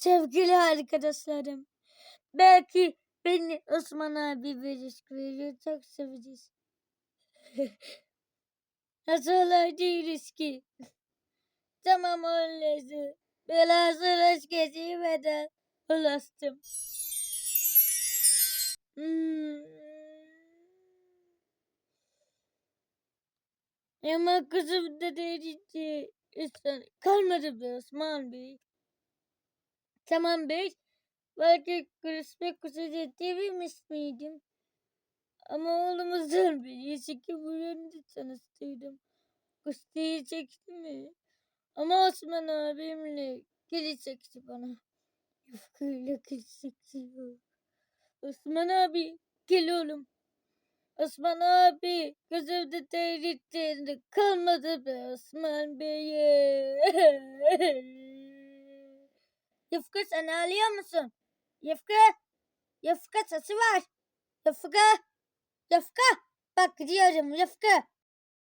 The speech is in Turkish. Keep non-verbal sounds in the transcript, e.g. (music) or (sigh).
Sevgili arkadaşlarım. Belki beni Osman abi verir. Verir çok seveceğiz. (laughs) Nasıl değiliz ki? Tamam öyleyse. Belası hoş geçirmeden ulaştım. Hmm. Ama kızım da değişti. İnsan kalmadı be Osman Bey. Tamam Bey. Belki görüşmek üzere dememiş miydim? Ama oğlumuzdan birisi ki bu yönde tanıştırdım. Kuş diyecekti mi? Ama Osman abimle gelecekti bana. Yufkayla gelecekti. Osman abi gel oğlum. Osman abi gözümde değrittiğinde kalmadı be Osman Bey'e. (laughs) Yufka sen ağlıyor musun? Yufka. Yufka sesi var. Yufka. Yufka. Bak diyorum Yufka.